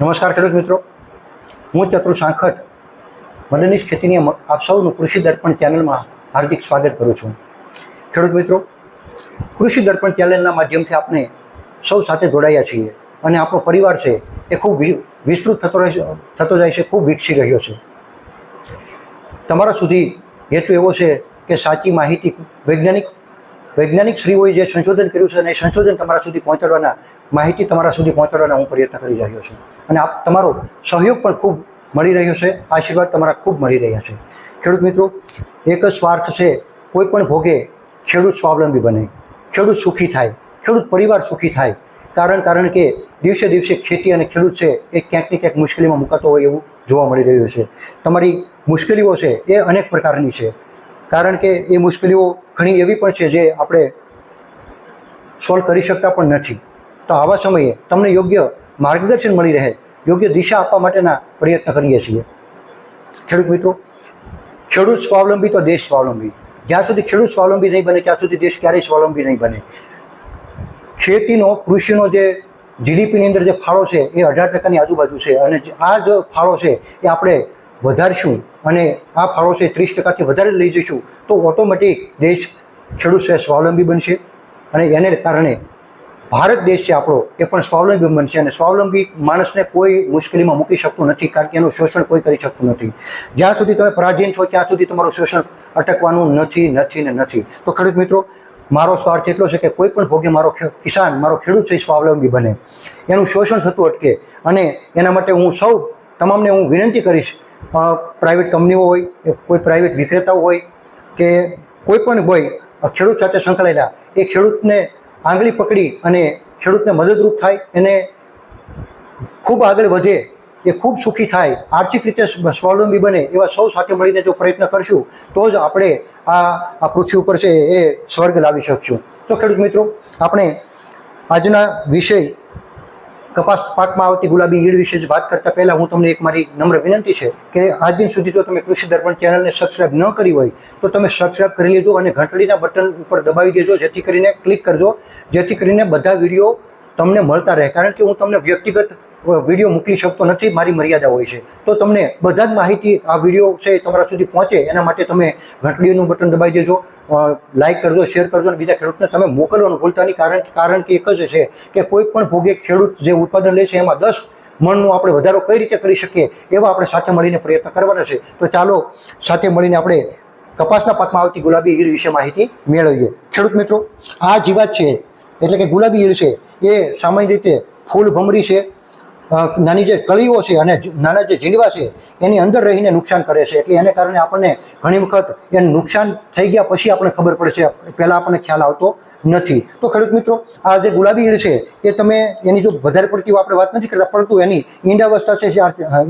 નમસ્કાર ખેડૂત મિત્રો. હું ચતુર સાંખટ મદનીશ ખેતીની આપ સૌનું કૃષિ દર્પણ ચેનલમાં હાર્દિક સ્વાગત કરું છું. ખેડૂત મિત્રો, કૃષિ દર્પણ ચેનલના માધ્યમથી આપણે સૌ સાથે જોડાયા છીએ અને આપણો પરિવાર છે એ ખૂબ વિસ્તૃત થતો રહે થતો જાય છે, ખૂબ વિકસી રહ્યો છે. તમારા સુધી હેતુ એવો છે કે સાચી માહિતી, વૈજ્ઞાનિક વૈજ્ઞાનિક શ્રીઓએ જે સંશોધન કર્યું છે અને એ સંશોધન તમારા સુધી પહોંચાડવાના માહિતી તમારા સુધી પહોંચાડવાના હું પ્રયત્ન કરી રહ્યો છું. અને આપ તમારો સહયોગ પણ ખૂબ મળી રહ્યો છે. આશીર્વાદ તમારા ખૂબ મળી રહ્યા છે. ખેડૂત મિત્રો, એક જ સ્વાર્થ છે, કોઈ પણ ભોગે ખેડૂત સ્વાવલંબી બને. ખેડૂત સુખી થાય, ખેડૂત પરિવાર સુખી થાય. કારણ કારણ કે દિવસે દિવસે ખેતી અને ખેડૂત છે, એ ક્યાંક ને ક્યાંક મુશ્કેલીમાં મુકાતો હોય એવું જોવા મળી રહ્યું છે. તમારી મુશ્કેલીઓ છે, એ અનેક પ્રકારની છે. કારણ કે એ મુશ્કેલીઓ ઘણી એવી પણ છે જે આપણે સોલ્વ કરી શકતા પણ નથી. તો આવા સમયે તમને યોગ્ય માર્ગદર્શન મળી રહે, યોગ્ય દિશા આપવા માટેના પ્રયત્ન કરીએ છીએ. ખેડૂત મિત્રો, ખેડૂત સ્વાવલંબી તો દેશ સ્વાવલંબી. જ્યાં સુધી ખેડૂત સ્વાવલંબી નહીં બને, ત્યાં સુધી દેશ ક્યારેય સ્વાવલંબી નહીં બને. ખેતીનો, કૃષિનો જે જીડીપીની અંદર જે ફાળો છે, એ અઢાર ટકાની આજુબાજુ છે અને આ જ ફાળો છે, એ આપણે વધારશું અને આ ફાળો ત્રીસ ટકાથી વધારે લઈ જઈશું, તો ઓટોમેટિક દેશ ખેડૂત છે, સ્વાવલંબી બનશે. અને એને કારણે ભારત દેશ છે આપણો, એ પણ સ્વાવલંબી બનશે અને સ્વાવલંબી માણસને કોઈ મુશ્કેલીમાં મૂકી શકતું નથી, કારણ કે એનું શોષણ કોઈ કરી શકતું નથી. જ્યાં સુધી તમે પરાધીન છો, ત્યાં સુધી તમારું શોષણ અટકવાનું નથી નથી ને નથી. તો ખેડૂત મિત્રો, મારો સ્વાર્થ એટલો છે કે કોઈ પણ ભોગે મારો કિસાન, મારો ખેડૂત છે સ્વાવલંબી બને. એનું શોષણ થતું અટકે અને એના માટે હું સૌ, તમામને હું વિનંતી કરીશ પ્રાઇવેટ કંપનીઓ હોય કોઈ પ્રાઇવેટ વિક્રેતાઓ હોય, કે કોઈ પણ હોય ખેડૂત સાથે સંકળાયેલા, એ ખેડૂતને આંગળી પકડી અને ખેડૂતને મદદરૂપ થાય એને ખૂબ આગળ વધે, એ ખૂબ સુખી થાય, આર્થિક રીતે સ્વાવલંબી બને એવા સૌ સાથે મળીને જો પ્રયત્ન કરશું, તો જ આપણે આ આ પૃથ્વી ઉપર છે એ સ્વર્ગ લાવી શકશું. તો ખેડૂત મિત્રો, આપણે આજના વિષય કપાસ પાકમાં આવતી ગુલાબી ઈડ વિશે વાત કરતા પહેલાં હું તમને એક મારી નમ્ર વિનંતી છે કે આજ દિન સુધી જો તમે કૃષિ દર્પણ ચેનલને સબસ્ક્રાઇબ ન કરી હોય, તો તમે સબસ્ક્રાઇબ કરી લેજો અને ઘંટડીના બટન ઉપર દબાવી દેજો, જેથી કરીને ક્લિક કરજો, જેથી કરીને બધા વીડિયો તમને મળતા રહે. કારણ કે હું તમને વ્યક્તિગત વીડિયો મોકલી શકતો નથી, મારી મર્યાદા હોય છે. તો તમને બધા જ માહિતી આ વીડિયો છે તમારા સુધી પહોંચે, એના માટે તમે ઘંટડીનું બટન દબાવી દેજો લાઇક કરજો શેર કરજો અને બીજા ખેડૂતને તમે મોકલવાનું ભૂલતા નહીં. કારણ કારણ કે એક જ છે કે કોઈ પણ ભોગે ખેડૂત જે ઉત્પાદન લે છે, એમાં દસ મણનો આપણે વધારો કઈ રીતે કરી શકીએ, એવા આપણે સાથે મળીને પ્રયત્ન કરવાના છે. તો ચાલો, સાથે મળીને આપણે કપાસના પાકમાં આવતી ગુલાબી ઈડ વિશે માહિતી મેળવીએ. ખેડૂત મિત્રો, આ જીવાત છે, એટલે કે ગુલાબી ઈડ છે, એ સામાન્ય રીતે ફૂલ ભમરી છે નાની જે કળીઓ છે અને નાના જે ઝીંડવા છે, એની અંદર રહીને નુકસાન કરે છે. એટલે એને કારણે આપણને ઘણી વખત એને નુકસાન થઈ ગયા પછી આપણે ખબર પડે છે. પહેલાં આપણને ખ્યાલ આવતો નથી. તો ખેડૂત મિત્રો, આ જે ગુલાબી ઈડ છે, એ તમે એની જો વધારે પડતી આપણે વાત નથી કરતા, પરંતુ એની ઈંડાવસ્થા છે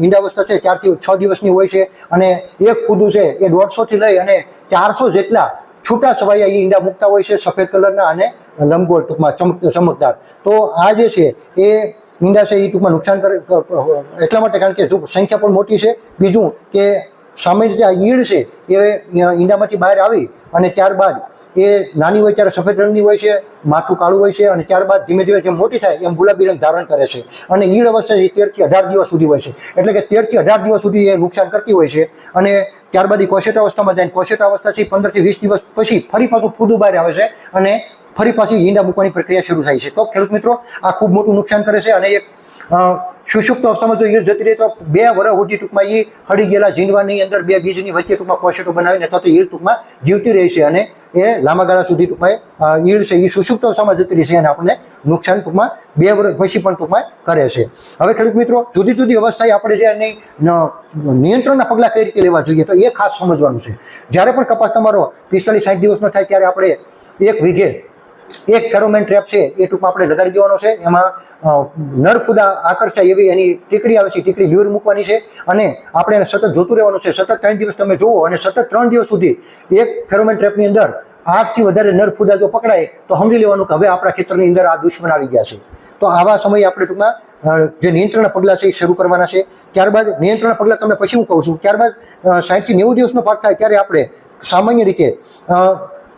ઈંડાવસ્થા છે ચારથી છ દિવસની હોય છે અને એક ખુદું છે એ દોઢસોથી લઈ અને ચારસો જેટલા છૂટા છવાયા એ ઈંડા મૂકતા હોય છે, સફેદ કલરના અને લંબગોળ ટૂંકમાં ચમક ચમકદાર. તો આ જે છે, એ ઈંડા છે એ ટૂંકમાં નુકસાન કરે એટલા માટે કારણ કે જો સંખ્યા પણ મોટી છે, બીજું કે સામાન્ય રીતે આ ઈડ છે, એ ઈંડામાંથી બહાર આવી અને ત્યારબાદ એ નાની હોય ત્યારે સફેદ રંગની હોય છે, માથું કાળું હોય છે અને ત્યારબાદ ધીમે ધીમે જેમ મોટી થાય એમ ગુલાબી રંગ ધારણ કરે છે. અને ઈડ અવસ્થા એ તેરથી અઢાર દિવસ સુધી હોય છે. એટલે કે તેરથી અઢાર દિવસ સુધી એ નુકસાન કરતી હોય છે અને ત્યારબાદ એ કોશેટ અવસ્થામાં જાય કોશેટ અવસ્થાથી પંદરથી વીસ દિવસ પછી ફરી પાછું ફૂદું બહાર આવે છે અને ફરી પાછી ઈંડા મૂકવાની પ્રક્રિયા શરૂ થાય છે. તો ખેડૂત મિત્રો આ ખૂબ મોટું નુકસાન કરે છે અને એક સુષુપ્ત અવસ્થામાં જો ઈડ જતી રહે તો બે વર્ષ સુધી ટૂંકમાં એ હળી ગયેલા ઝીંડવાની અંદર બે બીજની વચ્ચે ટૂંકમાં પોષકો બનાવીને અથવા તો ઈડ ટૂંકમાં જીવતી રહે છે અને એ લાંબા ગાળા સુધી ટૂંકમાં અ, છે એ સુષુપ્ત અવસ્થામાં જતી રહે છે અને આપણને નુકસાન ટૂંકમાં બે વર્ષ પછી પણ ટૂંકમાં કરે છે. હવે ખેડૂત મિત્રો જુદી જુદી અવસ્થાએ આપણે જે નિયંત્રણના પગલાં કઈ રીતે લેવા જોઈએ તો એ ખાસ સમજવાનું છે. જ્યારે પણ કપાસ તમારો પિસ્તાલીસ સાઠ દિવસનો થાય ત્યારે આપણે એક વીઘે એક ફેરોમેન ટ્રેપ છે, એ ટૂંકમાં આપણે લગાડી દેવાનો છે. એમાં નરખુદા આકર્ષાય એવી એની ટીકડી આવે છે, ટીકડી લીવર મૂકવાની છે. અને આપણે એને સતત જોતું રહેવાનું છે. સતત ત્રણ દિવસ તમે જુઓ અને સતત ત્રણ દિવસ સુધી એક ફેરોમેન ટ્રેપની અંદર આઠથી વધારે નરફુદા જો પકડાય, તો સમજી લેવાનું કે હવે આપણા ખેતરની અંદર આ દુશ્મન આવી ગયા છે. તો આવા સમયે આપણે ટૂંકમાં જે નિયંત્રણ પગલાં છે એ શરૂ કરવાના છે. ત્યારબાદ નિયંત્રણ પગલાં તમને પછી હું કહું છું. ત્યારબાદ સાઠથી નેવું દિવસનો પાક થાય ત્યારે આપણે સામાન્ય રીતે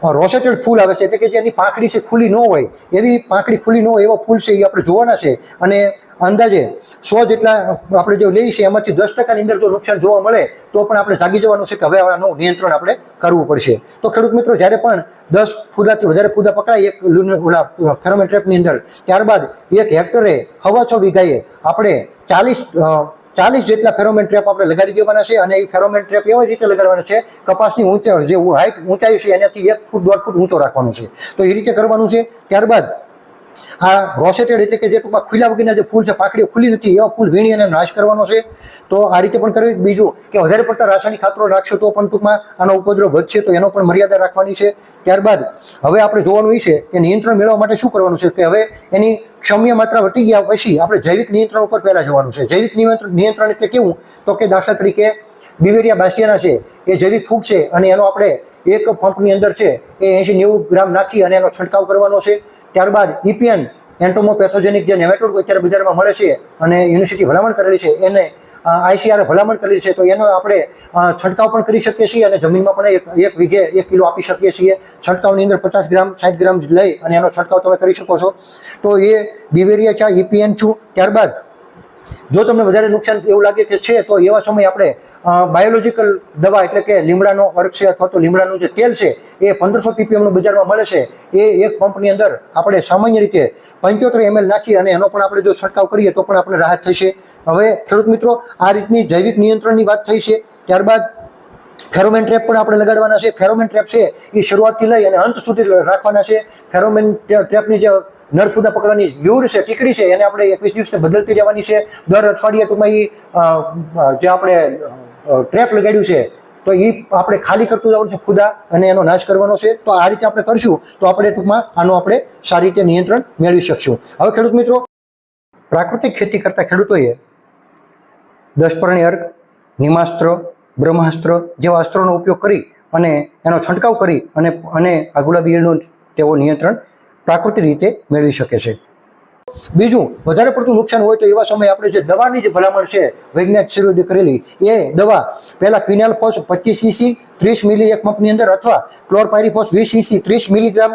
રોસેટેડ ફૂલ આવે છે, એટલે કે જેની પાંખડી છે ખુલ્લી ન હોય એવી પાંખડી ખુલ્લી ન હોય, એવા ફૂલ છે એ આપણે જોવાના છે. અને અંદાજે સો જેટલા આપણે જો લઈએ છીએ, એમાંથી દસ ટકાની અંદર જો નુકસાન જોવા મળે, તો પણ આપણે જાગી જવાનું છે કે હવે આનું નિયંત્રણ આપણે કરવું પડશે. તો ખેડૂત મિત્રો, જ્યારે પણ દસ ફૂદાથી વધારે ફૂદા પકડાય, એક ઓલા ફેરોમેન અંદર, ત્યારબાદ એક હેક્ટરે હવા છ વીઘાએ આપણે ચાલીસ ચાલીસ જેટલા ફેરોમેન ટ્રેપ આપણે લગાડી દેવાના છે અને એ ફેરોમેન ટ્રેપ એવી રીતે લગાડવાના છે, કપાસની ઊંચાઈ જે હાઈટ ઊંચાઈ છે, એનાથી એક ફૂટ, દોઢ ફૂટ ઊંચો રાખવાનું છે. તો એ રીતે કરવાનું છે. ત્યારબાદ આ રોસેટેડ એટલે કે જે ટૂંકમાં ખુલ્લા વગરના જે ફૂલ છે પાકડીઓ ખુલ્લી નથી, એવા ફૂલ વીણી અને નાશ કરવાનો છે. તો આ રીતે પણ કરવી. બીજું કે વધારે પડતા રાસાયણિક ખાતરો નાખશો તો પણ ટૂંકમાં આનો ઉપદ્રવ વધશે તો એનો પણ મર્યાદા રાખવાની છે. ત્યારબાદ હવે આપણે જોવાનું એ છે કે નિયંત્રણ મેળવવા માટે શું કરવાનું છે? કે હવે એની ક્ષમ્ય માત્રા વટી ગયા પછી આપણે જૈવિક નિયંત્રણ ઉપર પહેલાં જવાનું છે. જૈવિક નિયંત્રણ નિયંત્રણ એટલે કેવું? તો કે દાખલા તરીકે બિવેરિયા બાસિયાના છે, એ જૈવિક ફૂગ છે અને એનો આપણે એક પંપની અંદર છે, એ એંશી નેવું ગ્રામ નાખી અને એનો છંટકાવ કરવાનો છે. ત્યારબાદ ઇપીએન એન્ટોમોપેથોજેનિક જે નેમેટોડ અત્યારે બજારમાં મળે છે અને યુનિવર્સિટી ભલામણ કરેલી છે, એને આઈસીઆર ભલામણ કરેલી છે, તો એનો આપણે છંટકાવ પણ કરી શકીએ છીએ અને જમીનમાં પણ એક એક વીઘે એક કિલો આપી શકીએ છીએ. છંટકાવની અંદર પચાસ ગ્રામ, સાઠ ગ્રામ લઈ અને એનો છંટકાવ તમે કરી શકો છો. તો એ બિવેરિયા ચા ઇપીએન છું. ત્યારબાદ જો તમને વધારે નુકસાન એવું લાગે કે છે, તો એવા સમયે આપણે બાયોલોજિકલ દવા એટલે કે લીમડાનો અર્ક છે અથવા તો લીમડાનું જે તેલ છે, એ પંદરસો પીપીએમનું બજારમાં મળે છે, એ એક પંપની અંદર આપણે સામાન્ય રીતે પંચોતેર એમએલ નાખી અને એનો પણ આપણે જો છંટકાવ કરીએ, તો પણ આપણે રાહત થશે. હવે ખેડૂત મિત્રો, આ રીતની જૈવિક નિયંત્રણની વાત થઈ છે, ત્યારબાદ ફેરોમેન ટ્રેપ પણ આપણે લગાડવાના છે. ફેરોમેન ટ્રેપ છે, એ શરૂઆતથી લઈ અને અંત સુધી રાખવાના છે. ફેરોમેન ટ્રેપની જે નરફુદા પકડવાની વ્યૂર છે, ટીકડી છે, એને આપણે એકવીસ દિવસે બદલતી રહેવાની છે. દર અઠવાડિયે ટૂંકમાં એ જે આપણે ટ્રેપ લગાડ્યું છે, તો એ આપણે ખાલી કરતું જવાનું છે ફુદા અને એનો નાશ કરવાનો છે. તો આ રીતે આપણે કરશું, તો આપણે ટૂંકમાં આનું આપણે સારી રીતે નિયંત્રણ મેળવી શકશું. હવે ખેડૂત મિત્રો, પ્રાકૃતિક ખેતી કરતા ખેડૂતોએ દસપર્ણી અર્ક, નિમાસ્ત્ર, બ્રહ્માસ્ત્ર જેવા અસ્ત્રોનો ઉપયોગ કરી અને એનો છંટકાવ કરી અને અને આ ગુલાબી ઈયળનું તેઓ નિયંત્રણ પ્રાકૃતિક રીતે મેળવી શકે છે. બીજું, વધારે પડતું નુકસાન હોય તો એવા સમયે આપણે જે દવાની જે ભલામણ છે, વૈજ્ઞાનિક શરૂઆત કરેલી, એ દવા પહેલાં ક્વિનાલ ફોસ પચીસ ઈસી ત્રીસ મિલી એક મપની અંદર અથવા ક્લોરપાયરીફોસ વીસ ઈસી ત્રીસ મિલીગ્રામ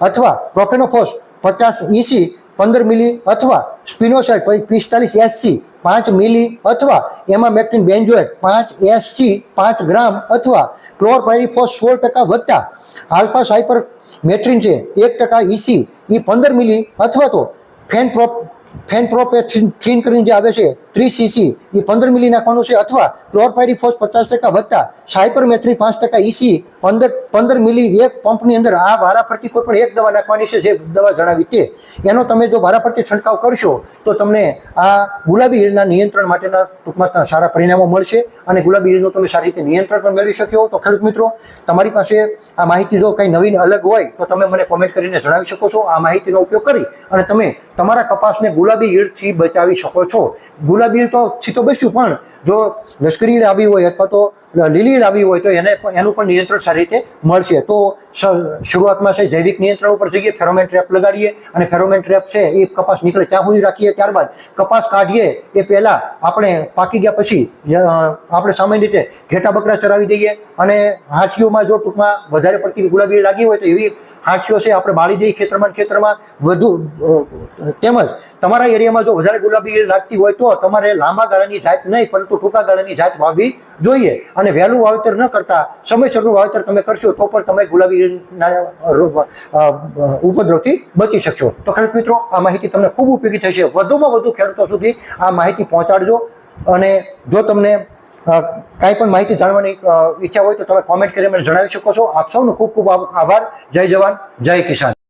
અથવા પ્રોફેનોફોસ પચાસ ઈસી, પંદર મિલી અથવા સ્પિનોસાઇડ પિસ્તાલીસ એસસી, પાંચ મિલી અથવા એમાં મેક્ટિન બેન્જોએટ પાંચ એસસી, પાંચ ગ્રામ અથવા ક્લોરપાયરીફોસ સોળ ટકા વધતા આલ્ફા સાયપર મેટ્રિન છે, એક ટકા ઈસી એ પંદર મિલી અથવા તો ફેન પ્રોપ ફેનપ્રોપ ફેનપ્રોપેથિન કરીને જે આવે છે ત્રીસ સીસી એ પંદર મિલી નાખવાનું છે અથવા ક્લોરપાયરીફોસ પચાસ ટકા વધતા સાયપરમેથ્રી પાંચ ટકા ઈસી પંદર પંદર મિલી એક પંપની અંદર આ વારાફરતી કોઈ પણ એક દવા નાખવાની છે, જે દવા જણાવી તે. એનો તમે જો વારાફરતી છંટકાવ કરશો, તો તમને આ ગુલાબી ઈળના નિયંત્રણ માટેના ટૂંકમાં સારા પરિણામો મળશે અને ગુલાબી ઈળનું તમે સારી રીતે નિયંત્રણ પણ મેળવી શક્યો તો ખેડૂત મિત્રો, તમારી પાસે આ માહિતી જો કંઈ નવીન અલગ હોય, તો તમે મને કોમેન્ટ કરીને જણાવી શકો છો. આ માહિતીનો ઉપયોગ કરી અને તમે તમારા કપાસને ગુલાબી ઈળથી બચાવી શકો છો. ગુલાબી ઈળ તો છીતો બેસ્યું પણ જો લશ્કરી લાવી હોય અથવા તો લીલી લાવી હોય તો એને એનું પણ નિયંત્રણ સારી રીતે મળશે. તો શરૂઆતમાં છે જૈવિક નિયંત્રણ ઉપર જઈએ, ફેરોમેન ટ્રેપ લગાડીએ અને ફેરોમેન ટ્રેપ છે એ કપાસ નીકળે ત્યાં સુધી રાખીએ. ત્યારબાદ કપાસ કાઢીએ એ પહેલાં આપણે પાકી ગયા પછી આપણે સામાન્ય રીતે ઘેટા બકરા ચરાવી દઈએ અને હાથીઓમાં જો ટૂંકમાં વધારે પડતી ગુલાબી લાગી હોય તો એવી હાથીઓ છે, આપણે બાળી દઈએ ખેતરમાં ખેતરમાં વધુ તેમજ તમારા એરિયામાં જો વધારે ગુલાબી લાગતી હોય તો તમારે લાંબા ગાળાની જાત નહીં, પરંતુ ટૂંકા ગાળાની જાત વાવવી જોઈએ અને વહેલું વાવેતર ન કરતા સમયસરનું વાવેતર તમે કરશો તો પણ તમે ગુલાબી ઈળના રોગ, અ, અ, ઉપદ્રવથી બચી શકશો. તો ખેડૂત મિત્રો આ માહિતી તમને ખૂબ ઉપયોગી થશે. વધુમાં વધુ ખેડૂતો સુધી આ માહિતી પહોંચાડજો અને જો તમને કાંઈ પણ માહિતી જાણવાની ઈચ્છા હોય તો તમે કોમેન્ટ કરી મને જણાવી શકો છો. આપ સૌનો ખૂબ ખૂબ આભાર. જય જવાન. જય કિસાન.